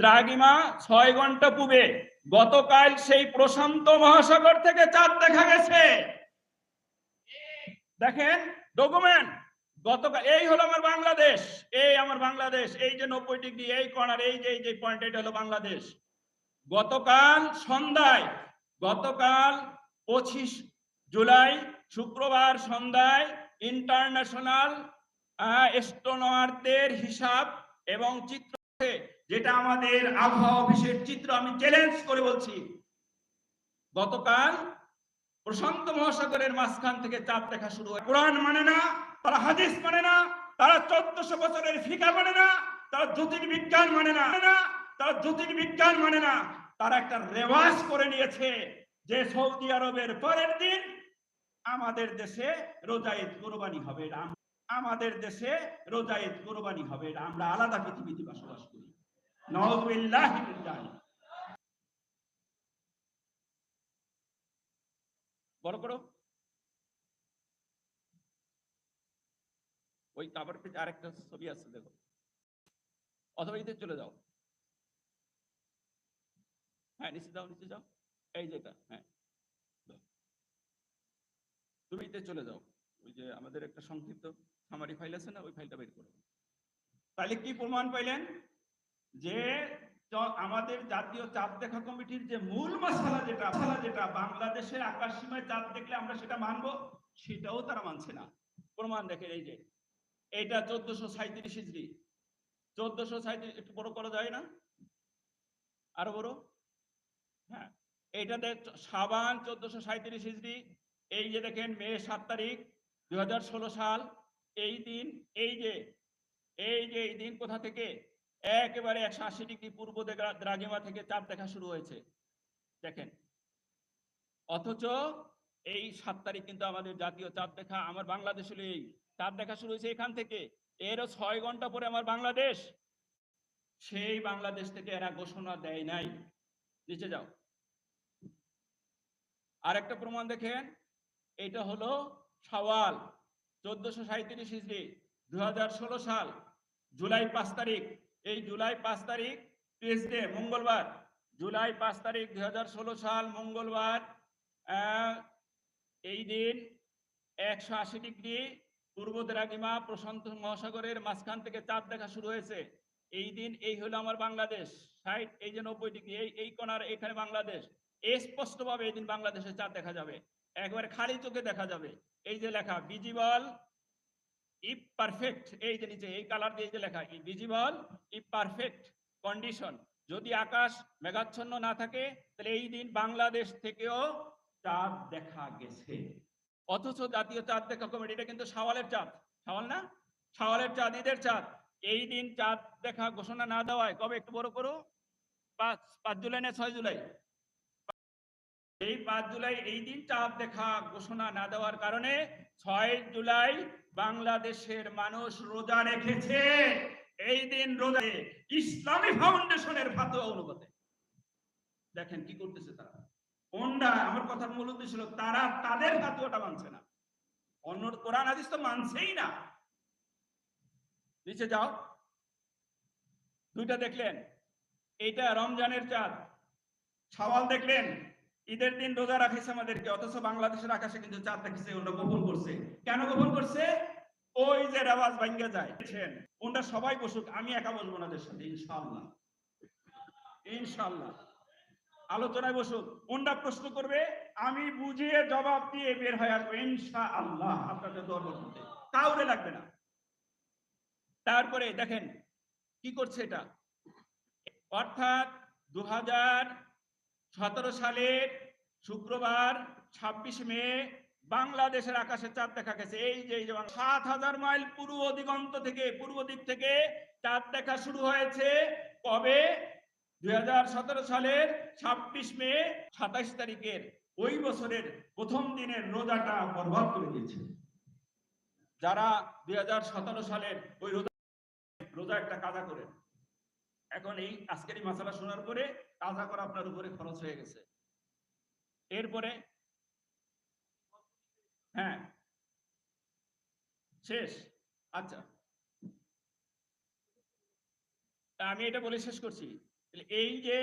দ্রাগিমা ছয় ঘণ্টা পূবে গতকাল সেই প্রশান্ত মহাসাগর থেকে চাঁদ দেখা গেছে। দেখেন, ডকুমেন্ট, গতকাল, এই হলো আমার বাংলাদেশ, এই আমার বাংলাদেশ, এই যে নব্বই ডিগ্রি, এই কর্নার, এই যে এই যে পয়েন্ট এটা হলো বাংলাদেশ। গতকাল সন্ধ্যায়, গতকাল পঁচিশ জুলাই, শুক্রবার সন্ধ্যায় ইন্টারন্যাশনাল এস্ট্রোনমারদের হিসাব এবং চিত্র যেটা আমাদের আবহাওয়া অফিসের চিত্র আমি চ্যালেঞ্জ করে বলছি। গতকাল প্রশান্ত মহাসাগরের মাঝখান থেকে চাঁদ দেখা শুরু হয়। কোরআন মানে না, তারা হাদিস মানে না, তারা চোদ্দশো বছরের ফিকা মানে না, তারা জ্যোতির্বিজ্ঞান মানে না মানে না, তারা জ্যোতির্বিজ্ঞান মানে না। তারা একটা রেওয়াজ করে নিয়েছে যে সৌদি আরবের পরের দিন আমাদের দেশে রোজায়েত কোরবানি হবে। আম- আমাদের দেশে রোজায়েত কোরবানি হবে আমরা আলাদা পৃথিবীতে বসবাস করি। নওয়াজবিল্লাহ বড় করো। ওই কাপড় পেজে আরেকটা ছবি আছে, দেখো। অথবা এতে চলে যাও। হ্যাঁ নিচে যাও নিচে যাও। এই যেটা হ্যাঁ। তুমি এতে চলে যাও। ওই যে আমাদের একটা সংক্ষিপ্ত সামারি ফাইল আছে না, ওই ফাইলটা বের করো। তাহলে কি প্রমাণ পাইলেন? যে আমাদের জাতীয় চাঁদ দেখা কমিটির যে মূল মশালা যেটা মশালা যেটা, বাংলাদেশের আকাশ সীমায় চাঁদ দেখলে আমরা সেটা মানবো, সেটাও তারা মানছে না। প্রমাণ দেখেন এই যে, এইটা চোদ্দশো সাঁত্রিশ হিজড়ি। চোদ্দশো সাঁত্রিশ একটু বড় করা যায় না? আরও বড়? হ্যাঁ এইটাতে সাবান চোদ্দশো সাঁত্রিশ হিজড়ি। এই যে দেখেন মে সাত তারিখ, দুই হাজার ষোলো সাল এই দিন, এই যে এই যে এই দিন কোথা থেকে? একেবারে একশো আশি ডিগ্রি পূর্ব দ্রা- দ্রাঘিমা থেকে চাঁদ দেখা শুরু হয়েছে। দেখেন। অথচ এই সাত তারিখ কিন্তু আমাদের জাতীয় চাঁদ দেখা আমার বাংলাদেশ হলো এই চাঁদ দেখা শুরু হয়েছে এখান থেকে। এরও ছয় ঘণ্টা পরে আমার বাংলাদেশ। সেই বাংলাদেশ থেকে এরা ঘোষণা দেয় নাই। নিচে যাও। আরেকটা প্রমাণ দেখেন। এটা হলো সওয়াল চোদ্দশো সাঁত্রিশ ইসরি দু সাল, জুলাই পাঁচ তারিখ। এই জুলাই পাঁচ তারিখ টিউসডে মঙ্গলবার। জুলাই পাঁচ তারিখ দুই সাল, মঙ্গলবার। এই দিন একশো আশি ডিগ্রি পূর্ব দ্রাঘিমা প্রশান্ত মহাসাগরের মাঝখান থেকে চাঁদ দেখা শুরু হয়েছে। এই দিন এই হলো আমার বাংলাদেশ। ষাট, এই যে নব্বই ডিগ্রি, এই এই কোনার এখানে বাংলাদেশ। স্পষ্ট ভাবে এই দিন বাংলাদেশে চাঁদ দেখা যাবে। একবারে খালি চোখে দেখা যাবে। এই যে লেখা ভিজিবল ইফ পারফেক্ট এই যে নিচে, এই কালার দিয়ে যে লেখা ভিজিবল ইফ পারফেক্ট কন্ডিশন যদি আকাশ মেঘাচ্ছন্ন না থাকে, তাহলে এই দিন বাংলাদেশ থেকেও চাঁদ দেখা গেছে। অথচ জাতীয় চাঁদ দেখা কমিটি এটা কিন্তু সাওয়ালের চাঁদ। সাওয়াল না? সাওয়ালের চাঁদ, ঈদের চাঁদ। এই দিন চাঁদ দেখা ঘোষণা না দেওয়ায় কবে একটু বড় করো? পাঁচ পাঁচ জুলাই না ছয় জুলাই? এই পাঁচ জুলাই এই দিন চাঁদ দেখা ঘোষণা না দেওয়ার কারণে ছয় জুলাই বাংলাদেশের মানুষ রোজা রেখেছে। এই দিন রোজা ইসলামী ফাউন্ডেশনের ফাতোয়া অনুপাতে দেখেন কি করতেছে তারা। কোনটা? আমার কথার মূল উদ্দেশ্য ছিল, তারা তাদের ফাতোয়াটা মানছে না। অন্য কোরআন হাদিস তো মানছেই না। নিচে যাও। দুইটা দেখলেন। এইটা রমজানের চাঁদ। সওয়াল দেখলেন। ঈদের দিন রোজা রাখিছে আমাদেরকে, অথচ বাংলাদেশের আকাশে কিন্তু চাঁদ দেখেছে, ওরা গোপন করছে। কেন গোপন করছে? ওই যে রেওয়াজ ভাঙ্গে যায়। ওনরা সবাই বসুক, আমি একা বসবো না ওদের সাথে, ইনশাআল্লাহ। ইনশাআল্লাহ। আলোচনায় বসুক। ওনরা প্রশ্ন করবে, আমি বুঝিয়ে জবাব দিয়ে বের হয়ে আসব, ইনশাআল্লাহ, আপনাদের দরবার করতে কাউরে লাগবে না। তারপরে দেখেন, কি করছে এটা? অর্থাৎ দু সতেরো সালের শুক্রবার ছাব্বিশ মে বাংলাদেশের আকাশে চাঁদ দেখা গেছে। এই যে সাত হাজার মাইল পূর্ব দিগন্ত থেকে, পূর্ব দিক থেকে চাঁদ দেখা শুরু হয়েছে। কবে? দুই হাজার সতেরো সালের ছাব্বিশ মে সাতাইশ তারিখের। ওই বছরের প্রথম দিনের রোজাটা বরবাদ করে দিয়েছে। যারা দুই হাজার সতেরো সালের ওই রোজা রোজা একটা কাজা করেন। এখন এই আজকের এই মাসালা শোনার পরে কাজা করা আপনার উপরে খরচ হয়ে গেছে। এরপরে হ্যাঁ শেষ আচ্ছা। আমি এটা বলে শেষ করছি। এই যে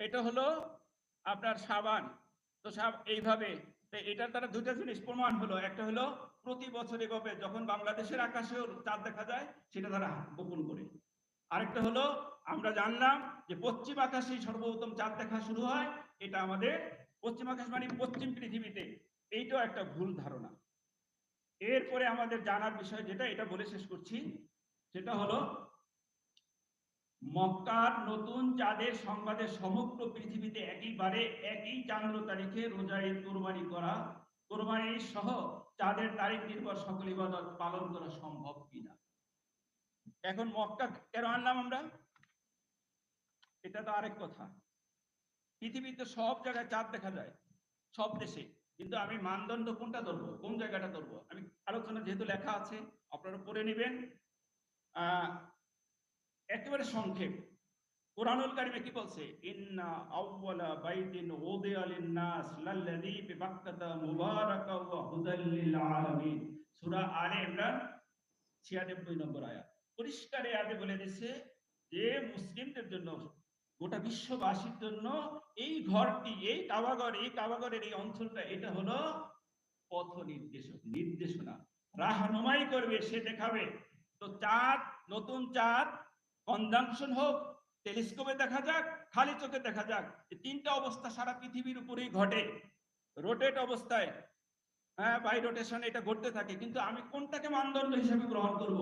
এটা হলো আপনার সাবান, তো সাব, এইভাবে এটার দ্বারা দুটা জিনিস প্রমাণ হলো। একটা হলো প্রতি বছর এভাবে যখন বাংলাদেশের আকাশেও চাঁদ দেখা যায়, সেটা তারা গোপন করে। আরেকটা হলো আমরা জানলাম যে পশ্চিম আকাশেই সর্বপ্রথম চাঁদ দেখা শুরু হয়, এটা আমাদের পশ্চিম আকাশ মানে পশ্চিম পৃথিবীতে, এইটাও একটা ভুল ধারণা। এরপরে আমাদের জানার বিষয় যেটা, এটা বলে শেষ করছি। সেটা হলো, মক্কার নতুন চাঁদের সংবাদে সমগ্র পৃথিবীতে একইবারে একই চান্দ্র তারিখে রোজা ঈদ কোরবানি করা, কোরবানি সহ চাঁদের তারিখ নির্ভর সকল ইবাদত পালন করা সম্ভব কিনা। এখন মক্কা কেন আনলাম আমরা? এটা তো আরেক কথা। পৃথিবীতে সব জায়গায় চাঁদ দেখা যায়, সব দেশে। কিন্তু আমি মানদণ্ড কোনটা ধরবো? কোন জায়গাটা ধরবো? আমি আলোচনা যেহেতু লেখা আছে, আপনারা পড়ে নেবেন। একেবারে সংক্ষেপ। কোরআনুল কারিমে কি বলছে? ইন্না আউওয়ালা বাইতিন উদিয়া লিন-নাস লাল্লাযী বিবাক্কাতা মুবারাকা ওয়া হুদাল লিল আলামিন। সূরা আলে ইমরান 96 নম্বর আয়াত। পরিষ্কার আয়াতে বলে দিয়েছে যে মুসলিমদের জন্য গোটা বিশ্ববাসীর জন্য এই ঘরটি, এই কাবাগর, এই কাবাগরের এই অঞ্চলটা, এটা হলো পথ নির্দেশক, নির্দেশনা। রাহনুমাই করবে, সে দেখাবে। তো চাঁদ, নতুন চাঁদ কনজাংশন হোক, টেলিস্কোপে দেখা যাক, খালি চোখে দেখা যাক তিনটা অবস্থা সারা পৃথিবীর উপরেই ঘটে। রোটেট অবস্থায়। হ্যাঁ বাই রোটেশন এটা ঘটতে থাকে, কিন্তু আমি কোনটাকে মানদণ্ড হিসেবে গ্রহণ করব?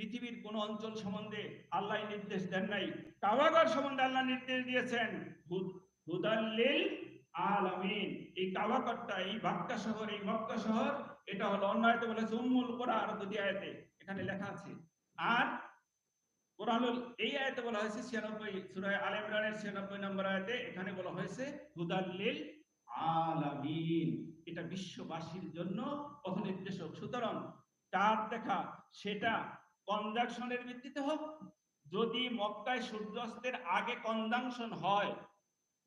পৃথিবীর কোন অঞ্চল সম্বন্ধে আল্লাহ নির্দেশ দেন নাই। কাবাগর সম্বন্ধে আল্লাহ নির্দেশ দিয়েছেন হুদাল্লিল আলামিন। এই কাবাগরটা এই বাক্কা শহর, এই মক্কা শহর, এটা হলো অন্য আয়তে বলেছে উম্মুল কোরআন দুটি আয়াতে, এখানে লেখা আছে। আর কোরআনুল, এই আয়াতে বলা হয়েছে ছিয়ানব্বই, সুরায় আল ইমরানের ছিয়ানব্বই নম্বর আয়াতে এখানে বলা হয়েছে হুদাল্লিল আলামিন। এটা বিশ্ববাসীর জন্য পথ নির্দেশক সুতরাং চাঁদ দেখা, সেটা কনজাংশনের ভিত্তিতে হোক, যদি মক্কায় সূর্যাস্তের আগে কনজাংশন হয়,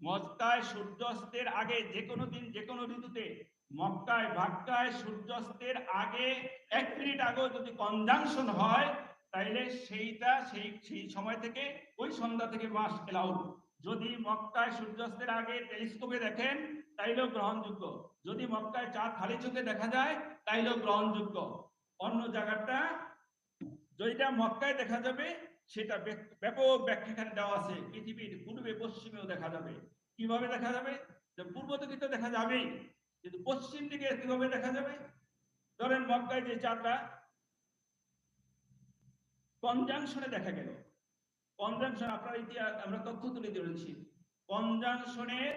মক্কায় সূর্যাস্তের আগে যে কোনো দিন, যে কোনো ঋতুতে, মক্কায় ভাক্কায় সূর্যাস্তের আগে এক মিনিট আগেও যদি কনজাংশন হয়, তাইলে সেইটা সেই সেই সময় থেকে, ওই সন্ধ্যা থেকে মাস এলাউড। যদি মক্কায় সূর্যাস্তের আগে টেলিস্কোপে দেখেন, তাইলেও গ্রহণযোগ্য। যদি মক্কায় চাঁদ খালি চোখে দেখা যায়, তাইলেও গ্রহণযোগ্য। অন্য জায়গাটা যেটা মক্কায় দেখা যাবে, সেটা ব্যাপক ব্যাখ্যা দেওয়া আছে। পৃথিবীর পূর্বে, পশ্চিমেও দেখা যাবে। কীভাবে দেখা যাবে? পূর্ব দিকে তো দেখা যাবেই, কিন্তু পশ্চিম দিকে কীভাবে দেখা যাবে? ধরেন মক্কায় যে চাঁদটা কনজাংশনে দেখা গেল। কনজাংশন আপনার ইতিহাস, আমরা তথ্য তুলে ধরেছি কনজাংশনের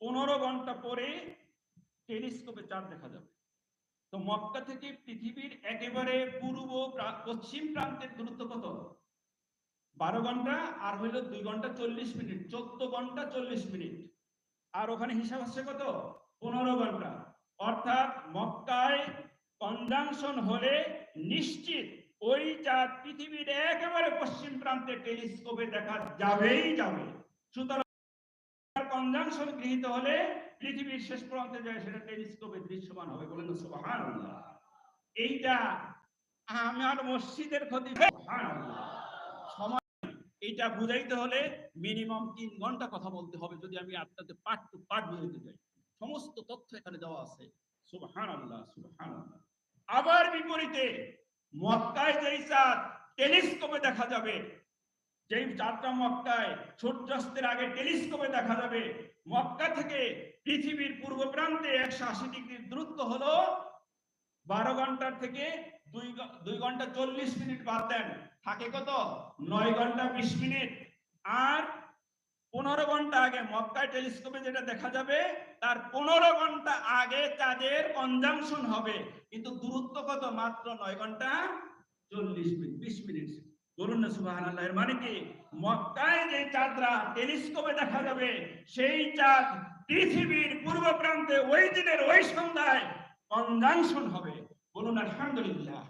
পনেরো ঘণ্টা পরে টেলিস্কোপে চাঁদ দেখা যাবে। তো মক্কা থেকে পৃথিবীর একেবারে পূর্ব প্রা- পশ্চিম প্রান্তের দূরত্ব কত? বারো ঘণ্টা, আর হইল দুই ঘণ্টা চল্লিশ মিনিট, চোদ্দ ঘণ্টা চল্লিশ মিনিট। আর ওখানে হিসাব আসছে কত? পনেরো ঘণ্টা। অর্থাৎ মক্কায় কনজাংশন হলে নিশ্চিত ওই চাঁদ পৃথিবীর একেবারে পশ্চিম প্রান্তে টেলিস্কোপে দেখা যাবেই যাবে। সুতরাং কনজাংশন গৃহীত হলে পৃথিবীর শেষ প্রান্তে যায়, সেটা টেলিস্কোপে দৃশ্যমান হবে। বলেন সুবহানাল্লাহ। এইটা আমার মসজিদের ক্ষতি। সময় এইটা বুঝাইতে হলে মিনিমাম তিন ঘণ্টা কথা বলতে হবে, যদি আমি আপনাদের পাঠ টু পাঠ বুঝাইতে চাই সমস্ত তথ্য এখানে দেওয়া আছে। সুবহানাল্লাহ সুবহানাল্লাহ। আবার বিপরীতে, মক্কায় যেই চাঁদ টেলিস্কোপে দেখা যাবে যেই চাঁদটা মক্কায় সূর্যাস্তের আগে টেলিস্কোপে দেখা যাবে, মক্কা থেকে পৃথিবীর পূর্ব প্রান্তে একশো আশি ডিগ্রির দূরত্ব হলো বারো ঘণ্টার থেকে দুই দুই ঘণ্টা চল্লিশ মিনিট বাদ দেন। থাকে কত? নয় ঘণ্টা বিশ মিনিট। আর পনেরো ঘণ্টা আগে মক্কায় টেলিস্কোপে যেটা দেখা যাবে, তার পনেরো ঘণ্টা আগে তাদের কনজাংশন হবে। কিন্তু দূরত্ব কত? মাত্র নয় ঘণ্টা চল্লিশ মিনিট, বিশ মিনিট। বলুন না সুবাহান আল্লাহ মানে কি? মক্কায় যে চাঁদরা টেলিস্কোপে দেখা যাবে, সেই চাঁদ পৃথিবীর পূর্ব প্রান্তে ওই দিনের ওই সন্ধ্যায় কনজাংশন হবে। বলুন, আলহামদুলিল্লাহ।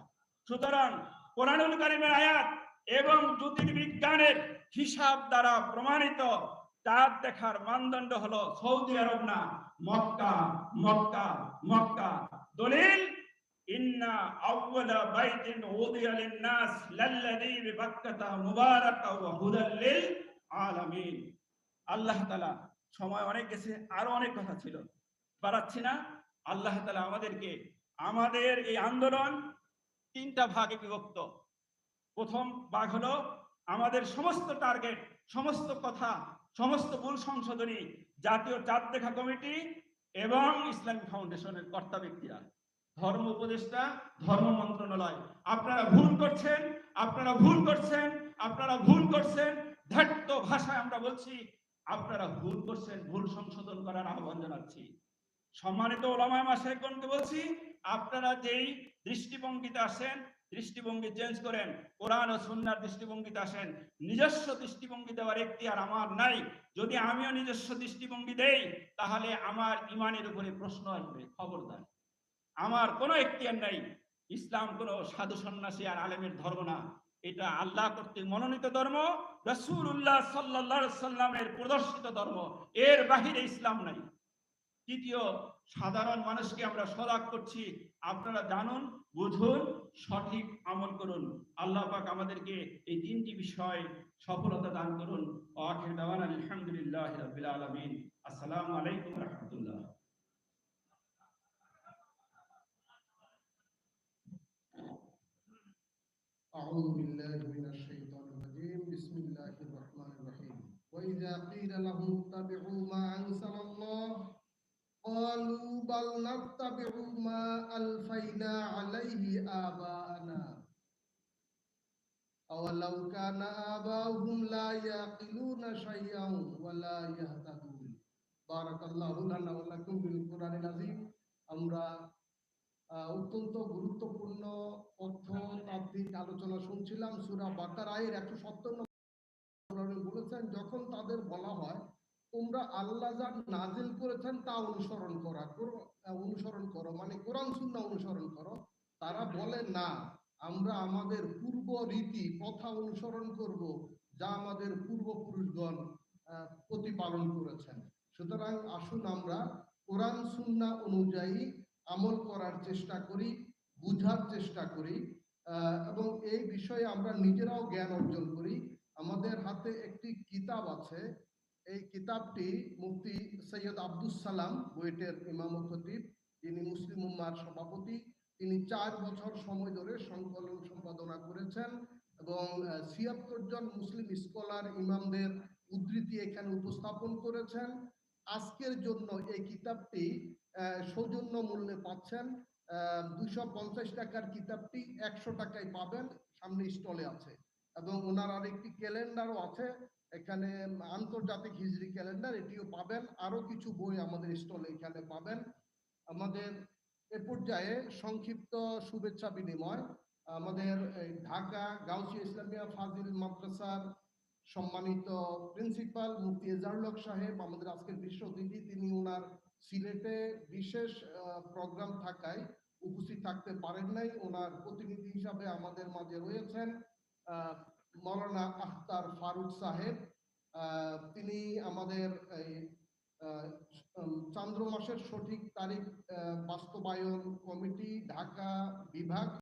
সুতরাং কোরআনুল কারিমের আয়াত এবং জ্যোতির্বিজ্ঞানের হিসাব দ্বারা প্রমাণিত চাঁদ দেখার মানদণ্ড হলো সৌদি আরব না, মক্কা মক্কা মক্কা। দলিল সময় অনেক গেছে, আরও অনেক কথা ছিল। পারাচ্ছি না। আল্লাহ তালা আমাদেরকে, আমাদের এই আন্দোলন তিনটা ভাগে বিভক্ত। প্রথম ভাগ হলো আমাদের সমস্ত টার্গেট সমস্ত কথা, সমস্ত ভুল সংশোধনী, জাতীয় চাঁদ দেখা কমিটি এবং ইসলামিক ফাউন্ডেশনের কর্তা ব্যক্তিরা। ধর্ম উপদেষ্টা, ধর্ম মন্ত্রণালয়। আপনারা ভুল করছেন, আপনারা ভুল করছেন, আপনারা ভুল করছেন। ধ্যাত্ত ভাষায় আমরা বলছি, আপনারা ভুল করছেন, ভুল সংশোধন করার আহ্বান জানাচ্ছি। সম্মানিত ওলামায় মাসাইগণকে বলছি, আপনারা যেই দৃষ্টিভঙ্গিতে আসেন, দৃষ্টিভঙ্গি চেঞ্জ করেন, কোরআন ও সুন্নার দৃষ্টিভঙ্গিতে আসেন, নিজস্ব দৃষ্টিভঙ্গি দেওয়ার একটি আর আমার নাই। যদি আমিও নিজস্ব দৃষ্টিভঙ্গি দেই, তাহলে আমার ইমানের উপরে প্রশ্ন আসবে, খবরদার। আমার কোনো এখতিয়ার নাই। ইসলাম কোনো সাধু সন্ন্যাসী আর আলেমের ধর্ম না। এটা আল্লাহ কর্তৃক মনোনীত ধর্ম রসুল্লাহ সাল্লাহ সাল্লামের প্রদর্শিত ধর্ম। এর বাহিরে ইসলাম নাই। তৃতীয়, সাধারণ মানুষকে আমরা সজাগ করছি। আপনারা জানুন, বুঝুন, সঠিক আমল করুন। আল্লাহ পাক আমাদেরকে এই তিনটি বিষয় সফলতা দান করুন। আলহামদুলিল্লাহ আসসালামু আলাইকুম রাহমাতুল্লাহ। أعوذ بالله من الشيطان الرجيم بسم الله الرحمن الرحيم وإذا قيل لهم اتبعوا ما أنزل الله قالوا بل نتبع ما ألفينا عليه آباءنا أولو كان آباؤهم لا يعقلون شيئا ولا يهتدون بارك الله لنا ولكم بالقرآن العظيم আমরা আহ, অত্যন্ত গুরুত্বপূর্ণ তথ্য তাত্ত্বিক আলোচনা শুনছিলাম, সুরা বাকার আয়ের একশো সত্তর বলেছেন, যখন তাদের বলা হয়, তোমরা আল্লাহ যা নাজিল করেছেন তা অনুসরণ করা অনুসরণ করো মানে কোরআন, সুন্নাহ অনুসরণ করো, তারা বলে, না, আমরা আমাদের পূর্ব রীতি প্রথা অনুসরণ করব, যা আমাদের পূর্বপুরুষগণ প্রতিপালন করেছেন। সুতরাং আসুন আমরা কোরআন, সুন্নাহ অনুযায়ী আমল করার চেষ্টা করি, বুঝার চেষ্টা করি এবং এই বিষয়ে আমরা নিজেরাও জ্ঞান অর্জন করি। আমাদের হাতে একটি কিতাব আছে। এই কিতাবটি মুফতি সৈয়দ আব্দুস সালাম, বুয়েটের ইমাম খতিব, যিনি মুসলিম উম্মার সভাপতি। তিনি চার বছর সময় ধরে সংকলন সম্পাদনা করেছেন এবং ছিয়াত্তর জন মুসলিম স্কলার ইমামদের উদ্ধৃতি এখানে উপস্থাপন করেছেন। আজকের জন্য এই কিতাবটি সৌজন্য মূল্যে পাচ্ছেন। দুশো পঞ্চাশ টাকার কিতাবটি একশো টাকায় পাবেন, সামনে স্টলে আছে। এবং ওনার আরেকটি ক্যালেন্ডারও আছে, এখানে আন্তর্জাতিক হিজরি ক্যালেন্ডার, এটিও পাবেন। আরও কিছু বই আমাদের স্টলে এখানে পাবেন। আমাদের এ পর্যায়ে সংক্ষিপ্ত শুভেচ্ছা বিনিময়। আমাদের ঢাকা গাউসিয়া ইসলামিয়া ফাজিল মাদ্রাসার সম্মানিত প্রিন্সিপাল মুফতি এজারুলক সাহেব, আমাদের আজকের বিশ্ব অতিথি, তিনি ওনার সিলেটে বিশেষ প্রোগ্রাম থাকায় উপস্থিত থাকতে পারেন নাই। ওনার প্রতিনিধি হিসাবে আমাদের মাঝে রয়েছেন মৌলানা আখতার ফারুক সাহেব। তিনি আমাদের চান্দ্র মাসের সঠিক তারিখ বাস্তবায়ন কমিটি, ঢাকা বিভাগ